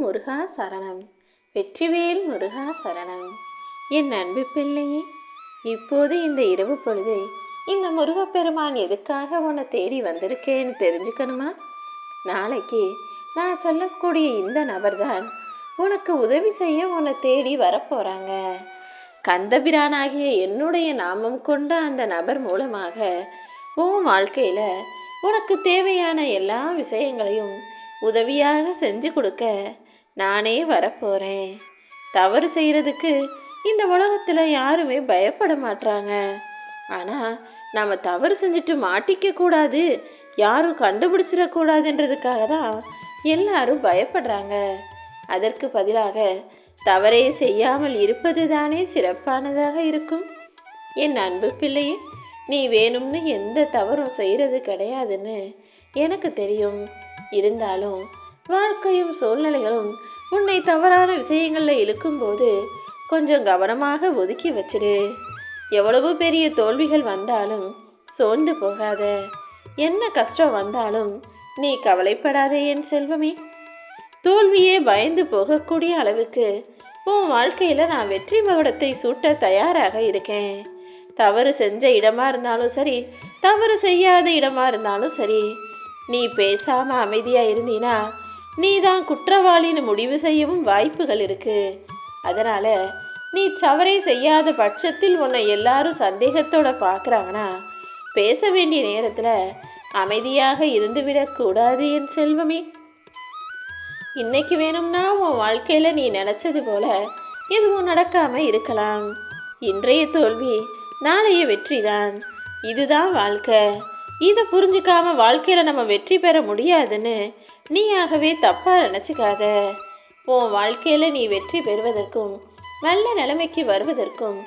முருகா சரணம். வெற்றிவேல் முருகா சரணம். என் அன்பு பிள்ளையே இப்போது இந்த இரவு பொழுதில் இந்த முருகப்பெருமான் எதுக்காக உன்னை தேடி வந்திருக்கேன்னு தெரிஞ்சுக்கணுமா? நாளைக்கு நான் சொல்லக்கூடிய இந்த நபர்தான் உனக்கு உதவி செய்ய உன்னை தேடி வரப்போகிறாங்க கந்தபிரானாகிய என்னுடைய நாமம் கொண்ட அந்த நபர் மூலமாக உன் வாழ்க்கையில் உனக்கு தேவையான எல்லா விஷயங்களையும் உதவியாக செஞ்சு கொடுக்க நானே வரப்போகிறேன் தவறு செய்கிறதுக்கு இந்த உலகத்தில் யாருமே பயப்பட மாட்டாங்க ஆனால் நம்ம தவறு செஞ்சுட்டு மாட்டிக்க கூடாது யாரும் கண்டுபிடிச்சிடக்கூடாதுன்றதுக்காக தான் எல்லாரும் பயப்படுறாங்க. அதற்கு பதிலாக தவறே செய்யாமல் இருப்பது தானே சிறப்பானதாக இருக்கும். என் அன்பு பிள்ளையே நீ வேணும்னு எந்த தவறும் செய்கிறது கிடையாதுன்னு எனக்கு தெரியும். இருந்தாலும் வாழ்க்கையும் சூழ்நிலைகளும் உன்னை தவறான விஷயங்களில் இழுக்கும்போது கொஞ்சம் கவனமாக ஒதுக்கி வச்சிடு. எவ்வளவு பெரிய தோல்விகள் வந்தாலும் சோர்ந்து போகாத. என்ன கஷ்டம் வந்தாலும் நீ கவலைப்படாதே என் செல்வமே. தோல்வியே பயந்து போகக்கூடிய அளவுக்கு உன் வாழ்க்கையில் நான் வெற்றி மகுடத்தை சூட்ட தயாராக இருக்கேன். தவறு செஞ்ச இடமா இருந்தாலும் சரி தவறு செய்யாத இடமா இருந்தாலும் சரி நீ பேசாமல் அமைதியாக இருந்தீனா நீ தான் குற்றவாளின்னு முடிவு செய்யவும் வாய்ப்புகள் இருக்கு. அதனால நீ தவறை செய்யாத பட்சத்தில் உன்னை எல்லாரும் சந்தேகத்தோட பார்க்குறாங்கன்னா பேச வேண்டிய நேரத்தில் அமைதியாக இருந்துவிடக்கூடாது என் செல்வமே. இன்னைக்கு வேணும்னா உன் வாழ்க்கையில் நீ நினச்சது போல எதுவும் நடக்காமல் இருக்கலாம். இன்றைய தோல்வி நாளைய வெற்றி தான் இதுதான் வாழ்க்கை. இதை புரிஞ்சுக்காம வாழ்க்கையில் நம்ம வெற்றி பெற முடியாதுன்னு நீயாகவே தப்பாக நினச்சிக்காத. உன் வாழ்க்கையில் நீ வெற்றி பெறுவதற்கும் நல்ல நிலைமைக்கு வருவதற்கும்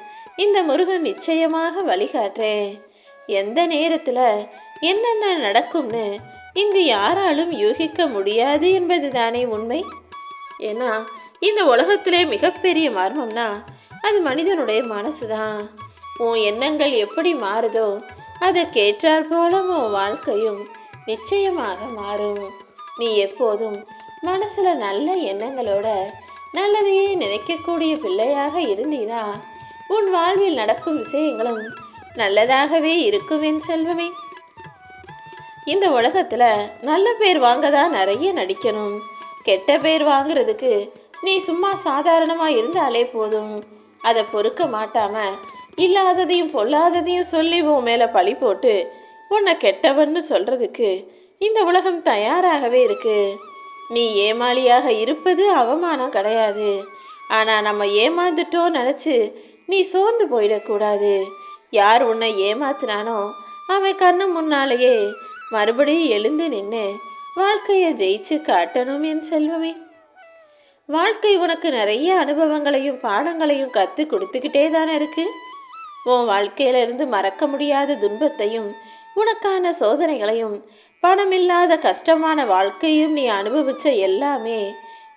இந்த முருகன் நிச்சயமாக வழிகாட்டுறேன். எந்த நேரத்தில் என்னென்ன நடக்கும்னு இங்கு யாராலும் யூகிக்க முடியாது என்பது தானே உண்மை? ஏன்னா இந்த உலகத்திலே மிகப்பெரிய மர்மம்னா அது மனிதனுடைய மனசு தான் உன் எண்ணங்கள் எப்படி மாறுதோ அதற்கேற்றாற் போல உன் வாழ்க்கையும் நிச்சயமாக மாறும். நீ எப்போதும் மனசில் நல்ல எண்ணங்களோட நல்லதையே நினைக்கக்கூடிய பிள்ளையாக இருந்தீனா உன் வாழ்வில் நடக்கும் விஷயங்களும் நல்லதாகவே இருக்கும் என் செல்வமே. இந்த உலகத்தில் நல்ல பேர் வாங்க தான் நிறைய நடிக்கணும். கெட்ட பேர் வாங்குறதுக்கு நீ சும்மா சாதாரணமாக இருந்தாலே போதும். அதை பொறுக்க மாட்டாம இல்லாததையும் பொல்லாததையும் சொல்லி உன் மேலே பழி போட்டு உன்னை கெட்டவன்னு சொல்கிறதுக்கு இந்த உலகம் தயாராகவே இருக்கு. நீ ஏமாளியாக இருப்பது அவமானம் கிடையாது. ஆனால் நம்ம ஏமாந்துட்டோம் நினச்சி நீ சோர்ந்து போயிடக்கூடாது. யார் உன்னை ஏமாத்துனானோ அவன் கண்ணு முன்னாலேயே மறுபடியும் எழுந்து நின்று வாழ்க்கையை ஜெயிச்சு காட்டணும் என் செல்வமே. வாழ்க்கை உனக்கு நிறைய அனுபவங்களையும் பாடங்களையும் கற்று கொடுத்துக்கிட்டே தானே இருக்கு. உன் வாழ்க்கையில இருந்து மறக்க முடியாத துன்பத்தையும் உனக்கான சோதனைகளையும் பணமில்லாத கஷ்டமான வாழ்க்கையும் நீ அனுபவிச்ச எல்லாமே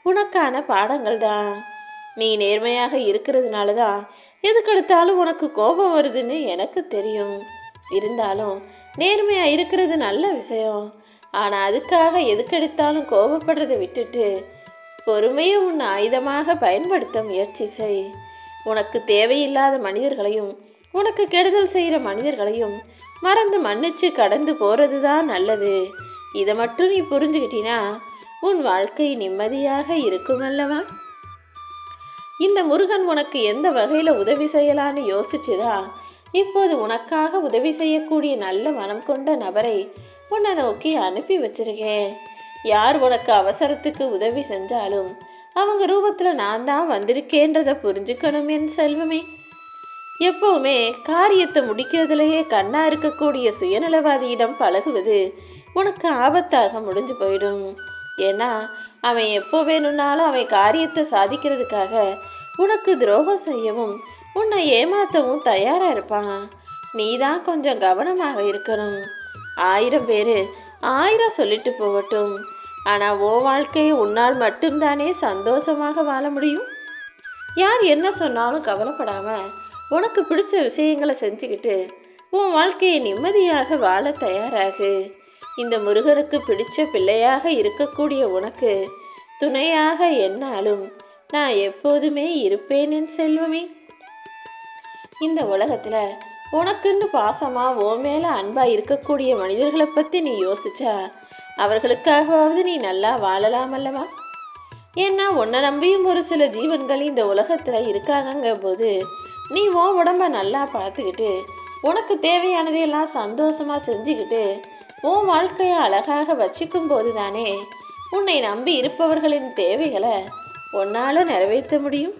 உனக்கான பாடங்கள் தான் நீ நேர்மையாக இருக்கிறதுனால தான் எதுக்கெடுத்தாலும் உனக்கு கோபம் வருதுன்னு எனக்கு தெரியும். இருந்தாலும் நேர்மையாக இருக்கிறது நல்ல விஷயம். ஆனால் அதுக்காக எதுக்கெடுத்தாலும் கோபப்படுறதை விட்டுட்டு பொறுமையை உன் ஆயுதமாக பயன்படுத்த முயற்சி செய். உனக்கு தேவையில்லாத மனிதர்களையும் உனக்கு கெடுதல் செய்கிற மனிதர்களையும் மறந்து மன்னிச்சு கடந்து போகிறது தான் நல்லது. இதை மட்டும் நீ புரிஞ்சுக்கிட்டினா உன் வாழ்க்கை நிம்மதியாக இருக்கும் அல்லவா இந்த முருகன் உனக்கு எந்த வகையில் உதவி செய்யலான்னு யோசிச்சுதா? இப்போது உனக்காக உதவி செய்யக்கூடிய நல்ல மனம் கொண்ட நபரை உன்னை நோக்கி அனுப்பி வச்சிருக்கேன். யார் உனக்கு அவசரத்துக்கு உதவி செஞ்சாலும் அவங்க ரூபத்தில் நான் தான் வந்திருக்கேன்றதை புரிஞ்சுக்கணும் என் செல்வமே. எப்பவுமே காரியத்தை முடிக்கிறதுலையே கண்ணா இருக்கக்கூடிய சுயநலவாதியிடம் பழகுவது உனக்கு ஆபத்தாக முடிஞ்சு போயிடும். ஏன்னா அவன் எப்போ வேணும்னாலும் அவன் காரியத்தை சாதிக்கிறதுக்காக உனக்கு துரோகம் செய்யவும் உன்னை ஏமாத்தவும் தயாராக இருப்பான். நீ தான் கொஞ்சம் கவனமாக இருக்கணும். ஆயிரம் பேர் ஆயிரம் சொல்லிட்டு போகட்டும். ஆனால் ஓ வாழ்க்கையை உன்னால் மட்டும்தானே சந்தோஷமாக வாழ முடியும்? யார் என்ன சொன்னாலும் கவலைப்படாமல் உனக்கு பிடிச்ச விஷயங்களை செஞ்சுக்கிட்டு உன் வாழ்க்கையை நிம்மதியாக வாழ தயாராகு. இந்த முருகனுக்கு பிடிச்ச பிள்ளையாக இருக்கக்கூடிய உனக்கு துணையாக என்னாலும் நான் எப்போதுமே இருப்பேன் என் செல்வமே. இந்த உலகத்தில் உனக்குன்னு பாசமாக ஓ மேலே அன்பாக இருக்கக்கூடிய மனிதர்களை பற்றி நீ யோசிச்சா அவர்களுக்காகவாவது நீ நல்லா வாழலாம் அல்லவா? ஏன்னா உன்னை நம்பியும் ஒரு சில ஜீவன்கள் இந்த உலகத்தில் இருக்காங்கங்க போது நீ உன் உடம்ப நல்லா பார்த்துக்கிட்டு உனக்கு தேவையானதையெல்லாம் சந்தோஷமாக செஞ்சுக்கிட்டு உன் வாழ்க்கையை அழகாக வச்சுக்கும் போது தானே உன்னை நம்பி இருப்பவர்களின் தேவைகளை உன்னால் நிறைவேற்ற முடியும்.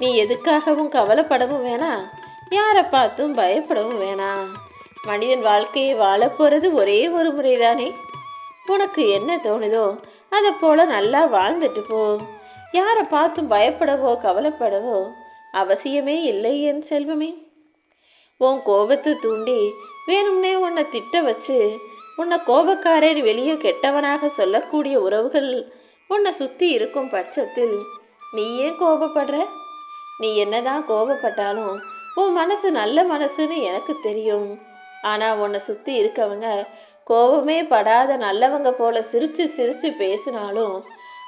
நீ எதுக்காகவும் கவலைப்படவும் வேணாம் யாரை பார்த்தும் பயப்படவும் வேணாம் மனிதன் வாழ்க்கையை வாழப்போகிறது ஒரே ஒரு முறைதானே. உனக்கு என்ன தோணுதோ அதை போல் நல்லா வாழ்ந்துட்டு போ. யாரை பார்த்தும் பயப்படவோ கவலைப்படவோ அவசியமே இல்லை என் செல்வமே. உன் கோபத்தை தூண்டி வேணும்னே உன்னை திட்ட வச்சு உன்னை கோபக்காரர் வெளியே கெட்டவனாக சொல்லக்கூடிய உறவுகள் உன்னை சுற்றி இருக்கும் பட்சத்தில் நீ ஏன் கோபப்படுற? நீ என்னதான் கோபப்பட்டாலும் உன் மனசு நல்ல மனசுன்னு எனக்கு தெரியும். ஆனால் உன்னை சுற்றி இருக்கவங்க கோபமே படாத நல்லவங்க போல சிரித்து சிரித்து பேசினாலும்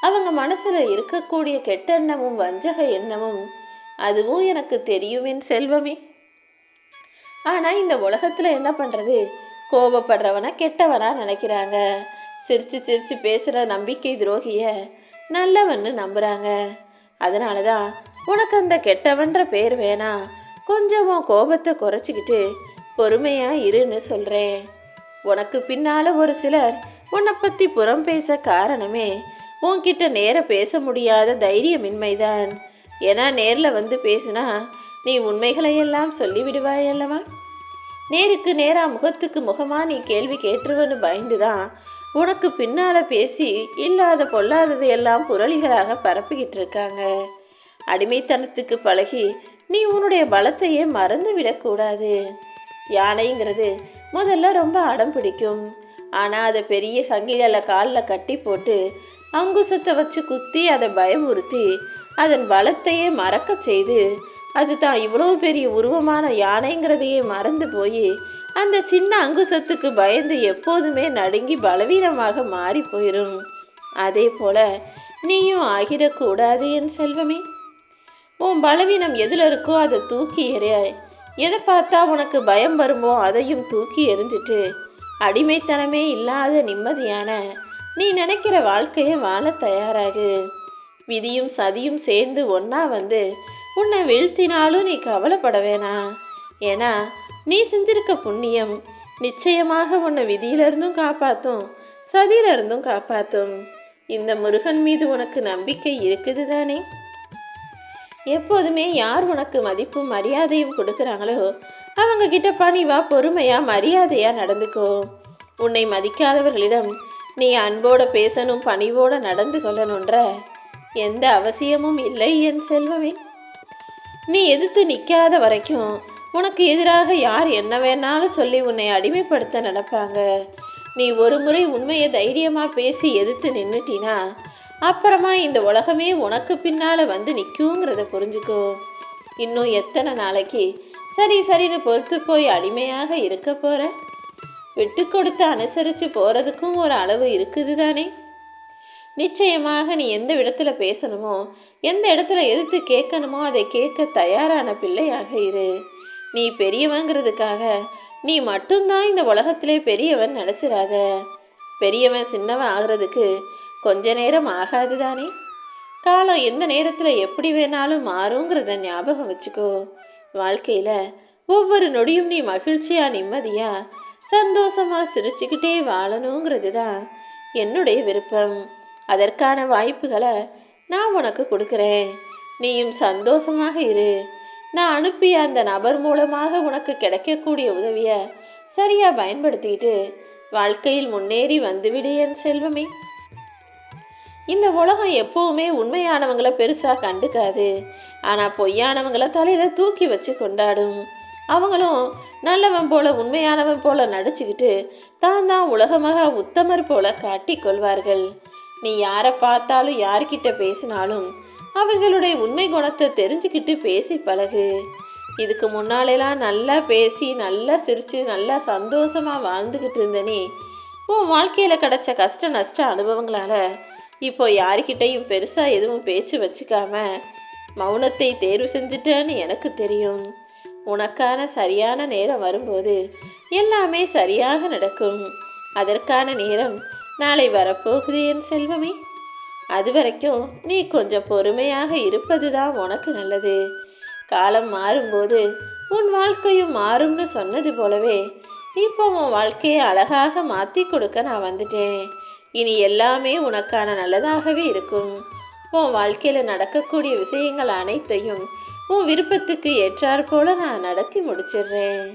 அவங்க மனசில் இருக்கக்கூடிய கெட்டெண்ணமும் வஞ்சக எண்ணமும் அதுவும் எனக்கு தெரியும் என் செல்வமே. ஆனால் இந்த உலகத்தில் என்ன பண்ணுறது கோபப்படுறவனை கெட்டவனா நினைக்கிறாங்க. சிரித்து சிரித்து பேசுகிற நம்பிக்கை துரோகிய நல்லவன்னு நம்புகிறாங்க அதனால தான் உனக்கு அந்த கெட்டவன்ற பேர் வேணாம் கொஞ்சம் கோபத்தை குறைச்சிக்கிட்டு பொறுமையாக இருன்னு சொல்கிறேன் உனக்கு பின்னால் ஒரு சிலர் உன்னை பற்றி புறம் பேச காரணமே உன்கிட்ட நேர பேச முடியாத தைரியமின்மைதான். ஏன்னா நேரில் வந்து பேசினா நீ உண்மைகளை எல்லாம் சொல்லிவிடுவாய் அல்லவா? நேருக்கு நேராக முகத்துக்கு முகமாக நீ கேள்வி கேட்டுருவன்னு பயந்துதான் உனக்கு பின்னால் பேசி இல்லாத பொல்லாததை எல்லாம் புரளிகளாக பரப்பிக்கிட்டு இருக்காங்க. அடிமைத்தனத்துக்கு பழகி நீ உன்னுடைய பலத்தையே மறந்து விடக்கூடாது யானைங்கிறது முதல்ல ரொம்ப அடம் பிடிக்கும். ஆனால் அதை பெரிய சங்கிலியில் காலில் கட்டி போட்டு அங்குசத்தை வச்சு குத்தி அதை பயமுறுத்தி அதன் பலத்தையே மறக்க செய்து அது தான் இவ்வளோ பெரிய உருவமான யானைங்கிறதையே மறந்து போய் அந்த சின்ன அங்குசத்துக்கு பயந்து எப்போதுமே நடுங்கி பலவீனமாக மாறி போயிடும் அதே போல நீயும் ஆகிடக்கூடாது என் செல்வமே. உன் பலவீனம் எதில் இருக்கோ அதை தூக்கி எறியாய் எதை பார்த்தா உனக்கு பயம் வருமோ அதையும் தூக்கி எறிஞ்சிட்டு அடிமைத்தனமே இல்லாத நிம்மதியான நீ நினைக்கிற வாழ்க்கையை வாழ தயாராகு. விதியும் சதியும் சேர்ந்து ஒன்றா வந்து உன்னை வீழ்த்தினாலும் நீ கவலைப்பட வேணாம் ஏன்னா நீ செஞ்சிருக்க புண்ணியம் நிச்சயமாக உன்னை விதியிலிருந்தும் காப்பாற்றும் சதியிலிருந்தும் காப்பாற்றும் இந்த முருகன் மீது உனக்கு நம்பிக்கை இருக்குது தானே? எப்போதுமே யார் உனக்கு மதிப்பும் மரியாதையும் கொடுக்குறாங்களோ அவங்க கிட்ட பணிவா பொறுமையா மரியாதையா நடந்துக்கோ. உன்னை மதிக்காதவர்களிடம் நீ அன்போட பேசணும் பணிவோட நடந்து கொள்ளணுன்ற எந்த அவசியமும் இல்லை என் செல்வமே. நீ எதிர்த்து நிற்காத வரைக்கும் உனக்கு எதிராக யார் என்ன வேணாலும் சொல்லி உன்னை அடிமைப்படுத்த நடப்பாங்க நீ ஒரு முறை உண்மையை தைரியமாக பேசி எதிர்த்து நின்றுட்டினா அப்புறமா இந்த உலகமே உனக்கு பின்னால் வந்து நிற்குங்கிறத புரிஞ்சுக்கோ. இன்னும் எத்தனை நாளைக்கு சரி சரின்னு பொறுத்து போய் அடிமையாக இருக்க போகிற விட்டு கொடுத்து அனுசரித்து போகிறதுக்கும் ஒரு அளவு இருக்குது தானே நிச்சயமாக நீ எந்த இடத்துல பேசணுமோ எந்த இடத்துல எதிர்த்து கேட்கணுமோ அதை கேட்க தயாரான பிள்ளையாக இரு. நீ பெரியவங்கிறதுக்காக நீ மட்டும்தான் இந்த உலகத்திலே பெரியவன் நினச்சிடாத பெரியவன் சின்னவன் ஆகிறதுக்கு கொஞ்ச நேரம் ஆகாது தானே? காலம் எந்த நேரத்தில் எப்படி வேணாலும் மாறுங்கிறத ஞாபகம் வச்சுக்கோ. வாழ்க்கையில் ஒவ்வொரு நொடியும் நீ மகிழ்ச்சியாக நிம்மதியாக சந்தோஷமாக சிரிச்சுக்கிட்டே வாழணுங்கிறது தான் என்னுடைய விருப்பம். அதற்கான வாய்ப்புகளை நான் உனக்கு கொடுக்குறேன். நீயும் சந்தோஷமாக இரு. நான் அனுப்பிய அந்த நபர் மூலமாக உனக்கு கிடைக்கக்கூடிய உதவியை சரியாக பயன்படுத்திக்கிட்டு வாழ்க்கையில் முன்னேறி வந்துவிடு என் செல்வமே. இந்த உலகம் எப்போவுமே உண்மையானவங்களை பெருசாக கண்டுக்காது. ஆனால் பொய்யானவங்களை தலையில் தூக்கி வச்சு கொண்டாடும். அவங்களும் நல்லவன் போல உண்மையானவன் போல நடிச்சுக்கிட்டு தான் தான் உலகமாக உத்தமர் போல காட்டிக்கொள்வார்கள் நீ யாரை பார்த்தாலும் யார்கிட்ட பேசினாலும் அவர்களுடைய உண்மை குணத்தை தெரிஞ்சுக்கிட்டு பேசி பழகு. இதுக்கு முன்னாலெல்லாம் நல்லா பேசி நல்லா சிரித்து நல்லா சந்தோஷமாக வாழ்ந்துக்கிட்டு இருந்தனே. உன் வாழ்க்கையில் கிடச்ச கஷ்ட நஷ்ட அனுபவங்களால் இப்போ யார்கிட்டையும் பெருசாக எதுவும் பேச்சு வச்சுக்காம மௌனத்தை தேர்வு செஞ்சுட்டேன்னு எனக்கு தெரியும். உனக்கான சரியான நேரம் வரும்போது எல்லாமே சரியாக நடக்கும். அதற்கான நேரம் நாளை வரப்போகுது என் செல்வமே. அது வரைக்கும் நீ கொஞ்சம் பொறுமையாக இருப்பது தான் உனக்கு நல்லது. காலம் மாறும்போது உன் வாழ்க்கையும் மாறும்னு சொன்னது போலவே இப்போ உன் வாழ்க்கையை அழகாக மாற்றி கொடுக்க நான் வந்துட்டேன். இனி எல்லாமே உனக்கான நல்லதாகவே இருக்கும். உன் வாழ்க்கையில் நடக்கக்கூடிய விஷயங்கள் அனைத்தையும் உன் விருப்பத்துக்கு ஏற்றாற்போல நான் நடத்தி முடிச்சிடுறேன்.